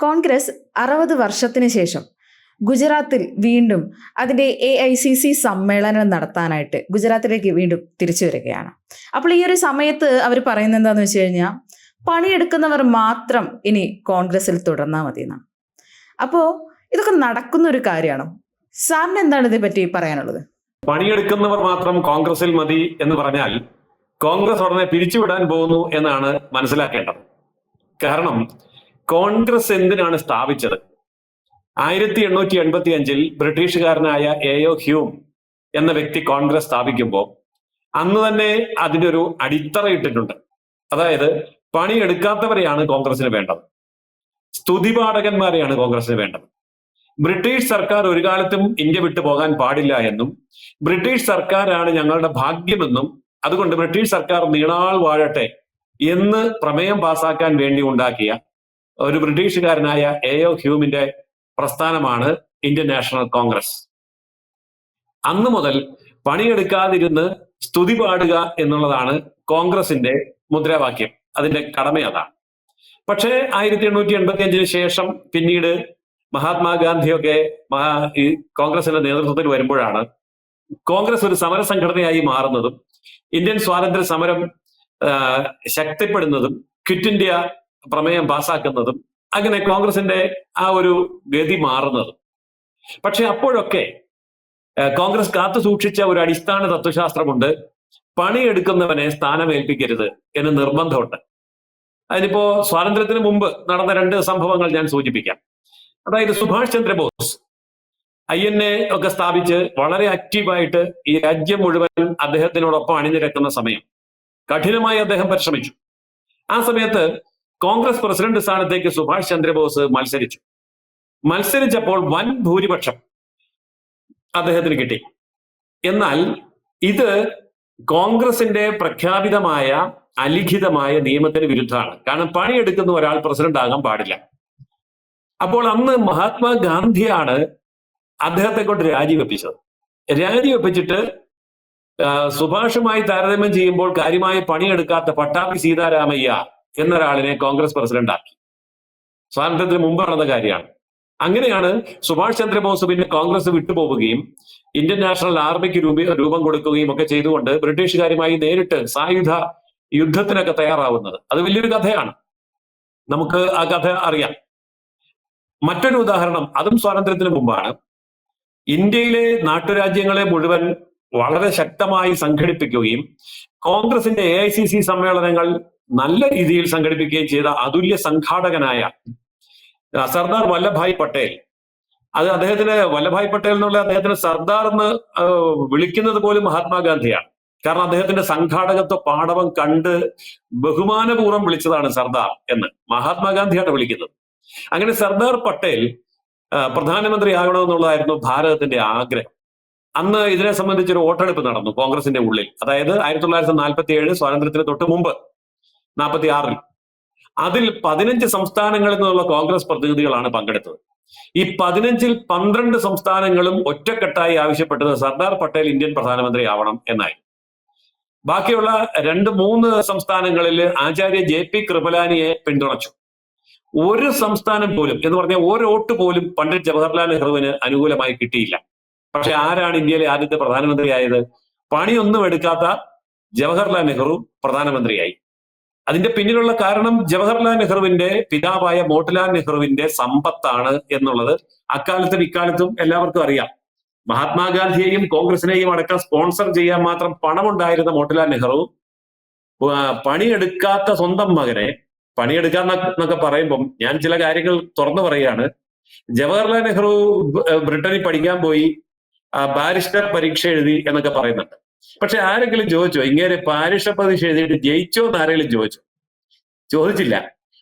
കോൺഗ്രസ് അറുപത് വർഷത്തിന് ശേഷം ഗുജറാത്തിൽ വീണ്ടും അതിന്റെ എ ഐ സി സി സമ്മേളനം നടത്താനായിട്ട് ഗുജറാത്തിലേക്ക് വീണ്ടും തിരിച്ചു വരികയാണ്. അപ്പോൾ ഈ ഒരു സമയത്ത് അവർ പറയുന്നത് എന്താന്ന് വെച്ച് കഴിഞ്ഞാൽ പണിയെടുക്കുന്നവർ മാത്രം ഇനി കോൺഗ്രസിൽ തുടർന്നാൽ മതി എന്നാണ് അപ്പോൾ ഇതൊക്കെ നടക്കുന്ന ഒരു കാര്യമാണോ? സാറിന് എന്താണ് ഇതേപ്പറ്റി പറയാനുള്ളത്? പണിയെടുക്കുന്നവർ മാത്രം കോൺഗ്രസിൽ മതി എന്ന് പറഞ്ഞാൽ കോൺഗ്രസ് ഉടനെ പിരിച്ചുവിടാൻ പോകുന്നു എന്നാണ് മനസ്സിലാക്കേണ്ടത്. കാരണം കോൺഗ്രസ് എന്തിനാണ് സ്ഥാപിച്ചത്? ആയിരത്തി എണ്ണൂറ്റി എൺപത്തി അഞ്ചിൽ ബ്രിട്ടീഷുകാരനായ എയോ ഹ്യൂം എന്ന വ്യക്തി കോൺഗ്രസ് സ്ഥാപിക്കുമ്പോൾ അന്ന് തന്നെ അതിനൊരു അടിത്തറ ഇട്ടിട്ടുണ്ട്. അതായത് പണിയെടുക്കാത്തവരെയാണ് കോൺഗ്രസിന് വേണ്ടത്. സ്തുതിപാഠകന്മാരെയാണ് കോൺഗ്രസിന് വേണ്ടത്. ബ്രിട്ടീഷ് സർക്കാർ ഒരു കാലത്തും ഇന്ത്യ വിട്ടു പോകാൻ പാടില്ല എന്നും ബ്രിട്ടീഷ് സർക്കാരാണ് ഞങ്ങളുടെ ഭാഗ്യമെന്നും അതുകൊണ്ട് ബ്രിട്ടീഷ് സർക്കാർ നീണാൾ വാഴട്ടെ എന്ന് പ്രമേയം പാസാക്കാൻ വേണ്ടി ഉണ്ടാക്കിയ ഒരു ബ്രിട്ടീഷുകാരനായ എ ഒ ഹ്യൂമിന്റെ പ്രസ്ഥാനമാണ് ഇന്ത്യൻ നാഷണൽ കോൺഗ്രസ് അന്ന് മുതൽ പണിയെടുക്കാതിരുന്ന് സ്തുതി പാടുക എന്നുള്ളതാണ് കോൺഗ്രസിന്റെ മുദ്രാവാക്യം. അതിന്റെ കടമ അതാണ്. പക്ഷേ ആയിരത്തി എണ്ണൂറ്റി എൺപത്തി അഞ്ചിന് ശേഷം പിന്നീട് മഹാത്മാഗാന്ധിയൊക്കെ മഹാ ഈ കോൺഗ്രസിന്റെ നേതൃത്വത്തിൽ വരുമ്പോഴാണ് കോൺഗ്രസ് ഒരു സമര സംഘടനയായി മാറുന്നതും ഇന്ത്യൻ സ്വാതന്ത്ര്യ സമരം ശക്തിപ്പെടുന്നതും ക്വിറ്റ് ഇന്ത്യ പ്രമേയം പാസാക്കുന്നതും അങ്ങനെ കോൺഗ്രസിന്റെ ആ ഒരു ഗതി മാറുന്നതും. പക്ഷെ അപ്പോഴൊക്കെ കോൺഗ്രസ് കാത്തു സൂക്ഷിച്ച ഒരു അടിസ്ഥാന തത്വശാസ്ത്രമുണ്ട്. പണിയെടുക്കുന്നവനെ സ്ഥാനമേൽപ്പിക്കരുത് എന്ന് നിർബന്ധമുണ്ട്. അതിനിപ്പോ സ്വാതന്ത്ര്യത്തിന് മുമ്പ് നടന്ന രണ്ട് സംഭവങ്ങൾ ഞാൻ സൂചിപ്പിക്കാം. അതായത് Subhash Chandrabose I N A ഒക്കെ സ്ഥാപിച്ച് വളരെ ആക്റ്റീവായിട്ട് ഈ രാജ്യം മുഴുവൻ അദ്ദേഹത്തിനോടൊപ്പം അണിനിരക്കുന്ന സമയം. കഠിനമായി അദ്ദേഹം പരിശ്രമിച്ചു. ആ സമയത്ത് കോൺഗ്രസ് പ്രസിഡന്റ് സ്ഥാനത്തേക്ക് സുഭാഷ് ചന്ദ്രബോസ് മത്സരിച്ചു. മത്സരിച്ചപ്പോൾ വൻ ഭൂരിപക്ഷം അദ്ദേഹത്തിന് കിട്ടി. എന്നാൽ ഇത് കോൺഗ്രസിന്റെ പ്രഖ്യാപിതമായ അലിഖിതമായ നിയമത്തിന് വിരുദ്ധമാണ്. കാരണം പണിയെടുക്കുന്ന ഒരാൾ പ്രസിഡന്റ് ആകാൻ പാടില്ല. അപ്പോൾ അന്ന് മഹാത്മാഗാന്ധിയാണ് അദ്ദേഹത്തെ കൊണ്ട് രാജിവെപ്പിച്ചത്. രാജിവെപ്പിച്ചിട്ട് സുഭാഷുമായി താരതമ്യം ചെയ്യുമ്പോൾ കാര്യമായ പണിയെടുക്കാത്ത പട്ടാഭി സീതാരാമയ്യ എന്നൊരാളിനെ കോൺഗ്രസ് പ്രസിഡന്റ് ആക്കി സ്വാതന്ത്ര്യത്തിന് മുമ്പ് നടന്ന കാര്യമാണ്. അങ്ങനെയാണ് സുഭാഷ് ചന്ദ്രബോസ് പിന്നെ കോൺഗ്രസ് വിട്ടുപോവുകയും ഇന്ത്യൻ നാഷണൽ ആർമിക്ക് രൂപ രൂപം കൊടുക്കുകയും ഒക്കെ ചെയ്തുകൊണ്ട് ബ്രിട്ടീഷുകാരുമായി നേരിട്ട് സായുധ യുദ്ധത്തിനൊക്കെ തയ്യാറാവുന്നത്. അത് വലിയൊരു കഥയാണ്. നമുക്ക് ആ കഥ അറിയാം. മറ്റൊരു ഉദാഹരണം അതും സ്വാതന്ത്ര്യത്തിന് മുമ്പാണ്. ഇന്ത്യയിലെ നാട്ടുരാജ്യങ്ങളെ മുഴുവൻ വളരെ ശക്തമായി സംഘടിപ്പിക്കുകയും കോൺഗ്രസിന്റെ എ സമ്മേളനങ്ങൾ നല്ല രീതിയിൽ സംഘടിപ്പിക്കുകയും ചെയ്ത അതുല്യ സംഘാടകനായ സർദാർ വല്ലഭായ് പട്ടേൽ. അത് അദ്ദേഹത്തിന് വല്ലഭായ് പട്ടേൽ എന്നുള്ള അദ്ദേഹത്തിന് സർദാർ എന്ന് വിളിക്കുന്നത് പോലും മഹാത്മാഗാന്ധിയാണ്. കാരണം അദ്ദേഹത്തിന്റെ സംഘാടകത്വ പാഠവം കണ്ട് ബഹുമാനപൂർവം വിളിച്ചതാണ് സർദാർ എന്ന് മഹാത്മാഗാന്ധിയാണ് വിളിക്കുന്നത്. അങ്ങനെ സർദാർ പട്ടേൽ പ്രധാനമന്ത്രി ആകണമെന്നുള്ളതായിരുന്നു ഭാരതത്തിന്റെ ആഗ്രഹം. അന്ന് ഇതിനെ സംബന്ധിച്ചൊരു വോട്ടെടുപ്പ് നടന്നു കോൺഗ്രസിന്റെ ഉള്ളിൽ. അതായത് ആയിരത്തി തൊള്ളായിരത്തി നാൽപ്പത്തി ഏഴ് സ്വാതന്ത്ര്യത്തിന് തൊട്ട് മുമ്പ്. നാൽപ്പത്തി ആറിൽ അതിൽ പതിനഞ്ച് സംസ്ഥാനങ്ങളിൽ നിന്നുള്ള കോൺഗ്രസ് പ്രതിനിധികളാണ് പങ്കെടുത്തത്. ഈ പതിനഞ്ചിൽ പന്ത്രണ്ട് സംസ്ഥാനങ്ങളും ഒറ്റക്കെട്ടായി ആവശ്യപ്പെട്ടത് സർദാർ പട്ടേൽ ഇന്ത്യൻ പ്രധാനമന്ത്രി ആവണം എന്നായി. ബാക്കിയുള്ള രണ്ട് മൂന്ന് സംസ്ഥാനങ്ങളിൽ ആചാര്യ ജെ പി കൃപലാനിയെ പിന്തുണച്ചു. ഒരു സംസ്ഥാനം പോലും എന്ന് പറഞ്ഞാൽ ഒരു വോട്ട് പോലും പണ്ഡിറ്റ് ജവഹർലാൽ നെഹ്റുവിന് അനുകൂലമായി കിട്ടിയില്ല. പക്ഷെ ആരാണ് ഇന്ത്യയിലെ ആദ്യത്തെ പ്രധാനമന്ത്രിയായത്? പണിയൊന്നും എടുക്കാത്ത ജവഹർലാൽ നെഹ്റു പ്രധാനമന്ത്രിയായി. അതിന്റെ പിന്നിലുള്ള കാരണം ജവഹർലാൽ നെഹ്റുവിന്റെ പിതാവായ മോട്ടിലാൽ നെഹ്റുവിന്റെ സമ്പത്താണ് എന്നുള്ളത് അക്കാലത്തും ഇക്കാലത്തും എല്ലാവർക്കും അറിയാം. മഹാത്മാഗാന്ധിയെയും കോൺഗ്രസിനെയും അടക്കം സ്പോൺസർ ചെയ്യാൻ മാത്രം പണമുണ്ടായിരുന്ന മോട്ടിലാൽ നെഹ്റു പണിയെടുക്കാത്ത സ്വന്തം മകനെ പണിയെടുക്കാൻ എന്നൊക്കെ പറയുമ്പം ഞാൻ ചില കാര്യങ്ങൾ തുറന്നു പറയുകയാണ്. ജവഹർലാൽ നെഹ്റു ബ്രിട്ടനിൽ പഠിക്കാൻ പോയി ബാരിസ്റ്റർ പരീക്ഷ എഴുതി എന്നൊക്കെ പറയുന്നുണ്ട്. പക്ഷെ ആരെങ്കിലും ചോദിച്ചോ? ഇങ്ങനെ പാരിഷ പരീക്ഷ എഴുതിയിട്ട് ജയിച്ചോ എന്ന് ആരെങ്കിലും ചോദിച്ചു? ചോദിച്ചില്ല.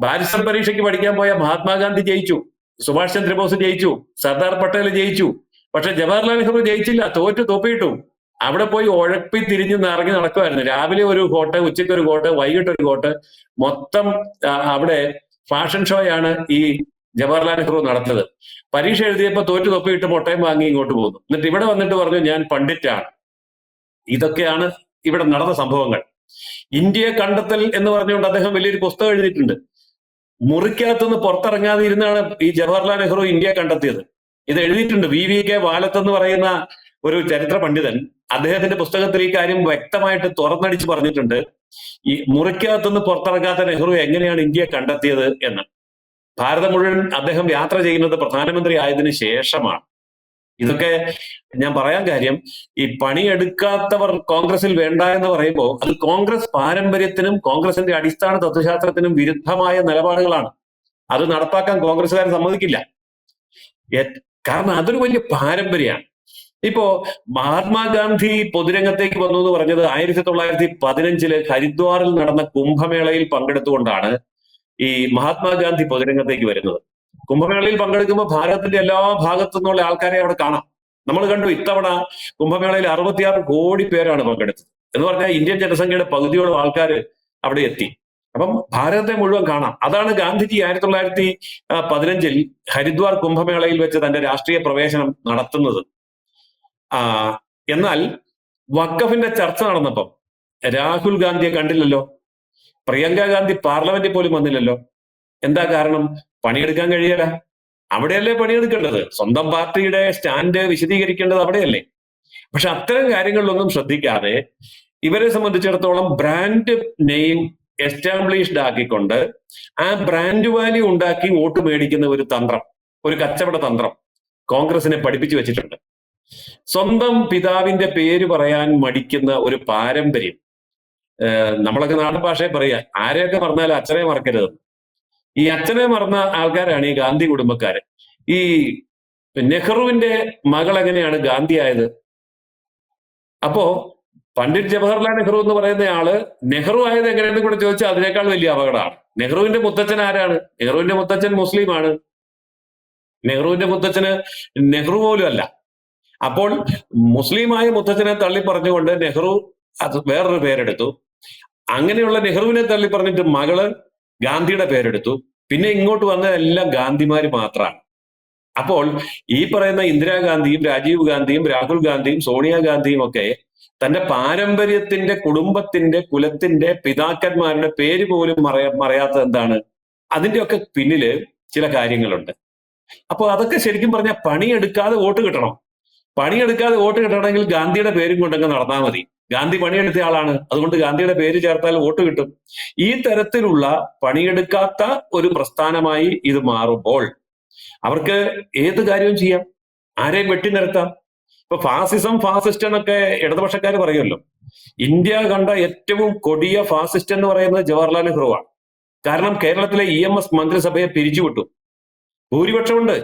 ബാരിസ്റ്റർ പരീക്ഷയ്ക്ക് പഠിക്കാൻ പോയ മഹാത്മാഗാന്ധി ജയിച്ചു. സുഭാഷ് ചന്ദ്രബോസ് ജയിച്ചു. സർദാർ പട്ടേൽ ജയിച്ചു. പക്ഷെ ജവഹർലാൽ നെഹ്റു ജയിച്ചില്ല. തോറ്റു തോപ്പിയിട്ടു. അവിടെ പോയി ഉഴപ്പി തിരിഞ്ഞു നിറങ്ങി നടക്കുമായിരുന്നു രാവിലെ ഒരു കോട്ട് ഉച്ചയ്ക്ക് ഒരു കോട്ട് വൈകിട്ട് ഒരു കോട്ട്. മൊത്തം അവിടെ ഫാഷൻ ഷോയാണ് ഈ ജവഹർലാൽ നെഹ്റു നടത്തുന്നത്. പരീക്ഷ എഴുതിയപ്പോ തോറ്റു തൊപ്പിയിട്ട് മുട്ടയും വാങ്ങി ഇങ്ങോട്ട് പോകുന്നു എന്നിട്ട് ഇവിടെ വന്നിട്ട് പറഞ്ഞു ഞാൻ പണ്ഡിറ്റാണ്. ഇതൊക്കെയാണ് ഇവിടെ നടന്ന സംഭവങ്ങൾ. ഇന്ത്യയെ കണ്ടെത്തൽ എന്ന് പറഞ്ഞുകൊണ്ട് അദ്ദേഹം വലിയൊരു പുസ്തകം എഴുതിയിട്ടുണ്ട്. മുറിക്കകത്തുനിന്ന് പുറത്തിറങ്ങാതെ ഇരുന്നാണ് ഈ ജവഹർലാൽ നെഹ്റു ഇന്ത്യയെ കണ്ടെത്തിയത്. ഇത് എഴുതിയിട്ടുണ്ട്. വി വി കെ വാലത്ത് എന്ന് പറയുന്ന ഒരു ചരിത്ര പണ്ഡിതൻ അദ്ദേഹത്തിന്റെ പുസ്തകത്തിൽ ഈ കാര്യം വ്യക്തമായിട്ട് തുറന്നടിച്ച് പറഞ്ഞിട്ടുണ്ട്. ഈ മുറിക്കകത്തുനിന്ന് പുറത്തിറങ്ങാത്ത നെഹ്റു എങ്ങനെയാണ് ഇന്ത്യയെ കണ്ടെത്തിയത് എന്ന്. ഭാരതം മുഴുവൻ അദ്ദേഹം യാത്ര ചെയ്യുന്നത് പ്രധാനമന്ത്രി ആയതിനു ശേഷമാണ്. ഇതൊക്കെ ഞാൻ പറയാൻ കാര്യം ഈ പണിയെടുക്കാത്തവർ കോൺഗ്രസിൽ വേണ്ട എന്ന് പറയുമ്പോൾ അത് കോൺഗ്രസ് പാരമ്പര്യത്തിനും കോൺഗ്രസിന്റെ അടിസ്ഥാന തത്വശാസ്ത്രത്തിനും വിരുദ്ധമായ നിലപാടുകളാണ്. അത് നടപ്പാക്കാൻ കോൺഗ്രസ്സുകാർ സമ്മതിക്കില്ല. കാരണം അതൊരു വലിയ പാരമ്പര്യമാണ്. ഇപ്പോ മഹാത്മാഗാന്ധി പൊതുരംഗത്തേക്ക് വന്നു എന്ന് പറഞ്ഞത് ആയിരത്തി തൊള്ളായിരത്തി പതിനഞ്ചിൽ ഹരിദ്വാറിൽ നടന്ന കുംഭമേളയിൽ പങ്കെടുത്തുകൊണ്ടാണ് ഈ മഹാത്മാഗാന്ധി പൊതുരംഗത്തേക്ക് വരുന്നത്. കുംഭമേളയിൽ പങ്കെടുക്കുമ്പോൾ ഭാരതത്തിന്റെ എല്ലാ ഭാഗത്തു നിന്നുള്ള ആൾക്കാരെ അവിടെ കാണാം. നമ്മൾ കണ്ടു ഇത്തവണ കുംഭമേളയിൽ അറുപത്തിയാറ് കോടി പേരാണ് പങ്കെടുത്തത്. എന്ന് പറഞ്ഞാൽ ഇന്ത്യൻ ജനസംഖ്യയുടെ പകുതിയോളം ആൾക്കാർ അവിടെ എത്തി. അപ്പം ഭാരതത്തെ മുഴുവൻ കാണാം. അതാണ് ഗാന്ധിജി ആയിരത്തി തൊള്ളായിരത്തി പതിനഞ്ചിൽ ഹരിദ്വാർ കുംഭമേളയിൽ വെച്ച് തന്റെ രാഷ്ട്രീയ പ്രവേശനം നടത്തുന്നത്. എന്നാൽ വക്കഫിന്റെ ചർച്ച നടന്നപ്പം രാഹുൽ ഗാന്ധിയെ കണ്ടില്ലല്ലോ. പ്രിയങ്ക ഗാന്ധി പാർലമെന്റിൽ പോലും വന്നില്ലല്ലോ. എന്താ കാരണം? പണിയെടുക്കാൻ കഴിയല. അവിടെയല്ലേ പണിയെടുക്കേണ്ടത്? സ്വന്തം പാർട്ടിയുടെ സ്റ്റാൻഡ് വിശദീകരിക്കേണ്ടത് അവിടെയല്ലേ? പക്ഷെ അത്തരം കാര്യങ്ങളിലൊന്നും ശ്രദ്ധിക്കാതെ ഇവരെ സംബന്ധിച്ചിടത്തോളം ബ്രാൻഡ് നെയിം എസ്റ്റാബ്ലിഷ്ഡ് ആക്കിക്കൊണ്ട് ആ ബ്രാൻഡ് വാല്യൂ ഉണ്ടാക്കി വോട്ട് മേടിക്കുന്ന ഒരു തന്ത്രം ഒരു കച്ചവട തന്ത്രം കോൺഗ്രസിനെ പഠിപ്പിച്ചു വെച്ചിട്ടുണ്ട്. സ്വന്തം പിതാവിന്റെ പേര് പറയാൻ മടിക്കുന്ന ഒരു പാരമ്പര്യം നമ്മളൊക്കെ നാടൻ ഭാഷയെ പറയുക ആരെയൊക്കെ പറഞ്ഞാൽ അച്ഛനെ മറക്കരുത് ഈ അച്ഛനെ മറന്ന ആൾക്കാരാണ് ഈ ഗാന്ധി കുടുംബക്കാര്. ഈ നെഹ്റുവിന്റെ മകൾ എങ്ങനെയാണ് ഗാന്ധി ആയത് അപ്പോ പണ്ഡിറ്റ് ജവഹർലാൽ നെഹ്റു എന്ന് പറയുന്ന ആൾ നെഹ്റു ആയത് എങ്ങനെയെന്ന് കൂടെ ചോദിച്ചാൽ അതിനേക്കാൾ വലിയ അപകടമാണ്. നെഹ്റുവിന്റെ മുത്തച്ഛൻ ആരാണ്? നെഹ്റുവിന്റെ മുത്തച്ഛൻ മുസ്ലിമാണ്. നെഹ്റുവിന്റെ മുത്തച്ഛന് നെഹ്റു പോലും അല്ല. അപ്പോൾ മുസ്ലിമായ മുത്തച്ഛനെ തള്ളി പറഞ്ഞുകൊണ്ട് നെഹ്റു അത് വേറൊരു പേരെടുത്തു. അങ്ങനെയുള്ള നെഹ്റുവിനെ തള്ളി പറഞ്ഞിട്ട് മകൾ ഗാന്ധിയുടെ പേരെടുത്തു. പിന്നെ ഇങ്ങോട്ട് വന്നതെല്ലാം ഗാന്ധിമാര് മാത്രമാണ് അപ്പോൾ ഈ പറയുന്ന ഇന്ദിരാഗാന്ധിയും രാജീവ് ഗാന്ധിയും രാഹുൽ ഗാന്ധിയും സോണിയാഗാന്ധിയും ഒക്കെ തന്റെ പാരമ്പര്യത്തിന്റെ കുടുംബത്തിന്റെ കുലത്തിന്റെ പിതാക്കന്മാരുടെ പേര് പോലും മറയ മറയാത്തത് എന്താണ്? അതിന്റെയൊക്കെ പിന്നിൽ ചില കാര്യങ്ങളുണ്ട്. അപ്പോൾ അതൊക്കെ ശരിക്കും പറഞ്ഞാൽ പണിയെടുക്കാതെ വോട്ട് കിട്ടണം. പണിയെടുക്കാതെ വോട്ട് കിട്ടണമെങ്കിൽ ഗാന്ധിയുടെ പേരും കൊണ്ടങ്ങ് നടന്നാൽ മതി. ഗാന്ധി പണിയെടുത്ത ആളാണ്. അതുകൊണ്ട് ഗാന്ധിയുടെ പേര് ചേർത്താൽ വോട്ട് കിട്ടും. ഈ തരത്തിലുള്ള പണിയെടുക്കാത്ത ഒരു പ്രസ്ഥാനമായി ഇത് മാറുമ്പോൾ അവർക്ക് ഏത് കാര്യവും ചെയ്യാം. ആരെയും വെട്ടി നിരത്താം. ഇപ്പൊ ഫാസിസം ഫാസിസ്റ്റ് എന്നൊക്കെ ഇടതുപക്ഷക്കാർ പറയുമല്ലോ. ഇന്ത്യ കണ്ട ഏറ്റവും കൊടിയ ഫാസിസ്റ്റ് എന്ന് പറയുന്നത് ജവഹർലാൽ നെഹ്റുവാണ്. കാരണം കേരളത്തിലെ ഇ എം എസ് മന്ത്രിസഭയെ പിരിച്ചുവിട്ടു. ഭൂരിപക്ഷമുണ്ട്.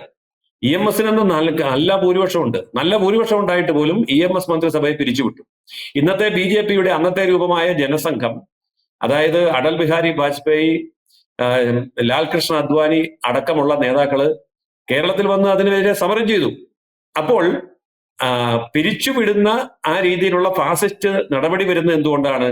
ഇ എം എസിനൊന്നും നല്ല നല്ല ഭൂരിപക്ഷമുണ്ട്. നല്ല ഭൂരിപക്ഷം ഉണ്ടായിട്ട് പോലും ഇ എം എസ് മന്ത്രിസഭയെ പിരിച്ചുവിട്ടു. ഇന്നത്തെ ബി ജെ പിയുടെ അന്നത്തെ രൂപമായ ജനസംഘം അതായത് അടൽ ബിഹാരി വാജ്പേയി ലാൽകൃഷ്ണ ലാൽ കൃഷ്ണ അദ്വാനി അടക്കമുള്ള നേതാക്കൾ കേരളത്തിൽ വന്ന് അതിനെതിരെ സമരം ചെയ്തു. അപ്പോൾ പിരിച്ചുവിടുന്ന ആ രീതിയിലുള്ള ഫാസിസ്റ്റ് നടപടി വരുന്നത് എന്തുകൊണ്ടാണ്?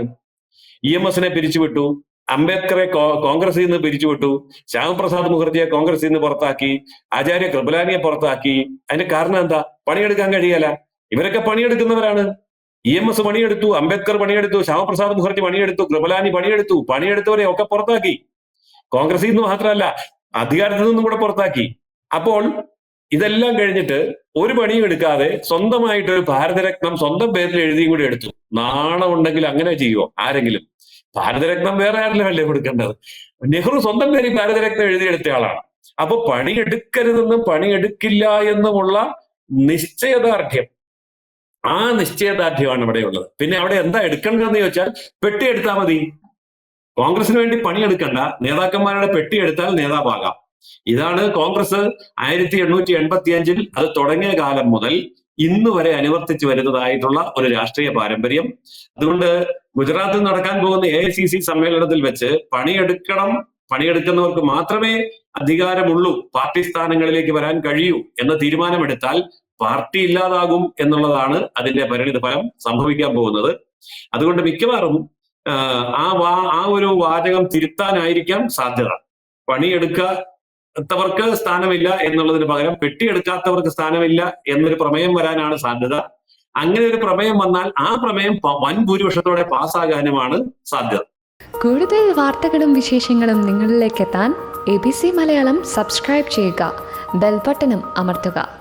ഇ എം എസിനെ പിരിച്ചുവിട്ടു. അംബേദ്കറെ കോൺഗ്രസിൽ നിന്ന് പിരിച്ചുവിട്ടു. ശ്യാമപ്രസാദ് മുഖർജിയെ കോൺഗ്രസിൽ നിന്ന് പുറത്താക്കി. ആചാര്യ കൃപലാനിയെ പുറത്താക്കി. അതിന്റെ കാരണം എന്താ? പണിയെടുക്കാൻ കഴിയല. ഇവരൊക്കെ പണിയെടുക്കുന്നവരാണ്. ഇ എം എസ് പണിയെടുത്തു അംബേദ്കർ പണിയെടുത്തു ശ്യാമപ്രസാദ് മുഖർജി പണിയെടുത്തു കൃപലാനി പണിയെടുത്തു പണിയെടുത്തവരെ ഒക്കെ പുറത്താക്കി. കോൺഗ്രസിൽ നിന്ന് മാത്രമല്ല അധികാരത്തിൽ നിന്നും കൂടെ പുറത്താക്കി. അപ്പോൾ ഇതെല്ലാം കഴിഞ്ഞിട്ട് ഒരു പണിയും എടുക്കാതെ സ്വന്തമായിട്ട് ഒരു ഭാരതരത്നം സ്വന്തം പേരിൽ എഴുതിയും കൂടി എടുത്തു. നാണമുണ്ടെങ്കിൽ അങ്ങനെ ചെയ്യുമോ ആരെങ്കിലും. ഭാരതരത്നം വേറെ ആരെല്ലാം അല്ലേ കൊടുക്കേണ്ടത്? നെഹ്റു സ്വന്തം പേരിൽ ഭാരതരത്നം എഴുതിയെടുത്ത ആളാണ്. അപ്പൊ പണിയെടുക്കരുതെന്നും പണിയെടുക്കില്ല എന്നുമുള്ള നിശ്ചയദാർഢ്യം. ആ നിശ്ചയദാർഢ്യമാണ് ഇവിടെ ഉള്ളത്. പിന്നെ അവിടെ എന്താ എടുക്കേണ്ടതെന്ന് ചോദിച്ചാൽ പെട്ടി എടുത്താൽ മതി. കോൺഗ്രസിന് വേണ്ടി പണിയെടുക്കണ്ട. നേതാക്കന്മാരുടെ പെട്ടി എടുത്താൽ നേതാവാകാം. ഇതാണ് കോൺഗ്രസ് ആയിരത്തി എണ്ണൂറ്റി എൺപത്തി അഞ്ചിൽ അത് തുടങ്ങിയ കാലം മുതൽ ഇന്ന് വരെ അനുവർത്തിച്ചു വരുന്നതായിട്ടുള്ള ഒരു രാഷ്ട്രീയ പാരമ്പര്യം. അതുകൊണ്ട് ഗുജറാത്തിൽ നടക്കാൻ പോകുന്ന എ സമ്മേളനത്തിൽ വെച്ച് പണിയെടുക്കണം. പണിയെടുക്കുന്നവർക്ക് മാത്രമേ അധികാരമുള്ളൂ. പാർട്ടി സ്ഥാനങ്ങളിലേക്ക് വരാൻ കഴിയൂ എന്ന തീരുമാനമെടുത്താൽ പാർട്ടി ഇല്ലാതാകും എന്നുള്ളതാണ് അതിന്റെ പരിണിത ഫലം സംഭവിക്കാൻ പോകുന്നത്. അതുകൊണ്ട് മിക്കവാറും ആ, വാ ആ ഒരു വാചകം തിരുത്താനായിരിക്കാം സാധ്യത. പണിയെടുക്കാത്തവർക്ക് സ്ഥാനമില്ല എന്നുള്ളതിന് പകരം വെട്ടിയെടുക്കാത്തവർക്ക് സ്ഥാനമില്ല എന്നൊരു പ്രമേയം വരാനാണ് സാധ്യത. അങ്ങനെ ഒരു പ്രമേയം വന്നാൽ ആ പ്രമേയം വൻ ഭൂരിപക്ഷത്തോടെ പാസ്സാകാനുമാണ് സാധ്യത. കൂടുതൽ വാർത്തകളും വിശേഷങ്ങളും നിങ്ങളിലേക്ക് എത്താൻ A B C Malayalam subscribe ചെയ്യുക. ബെൽബട്ടനും അമർത്തുക.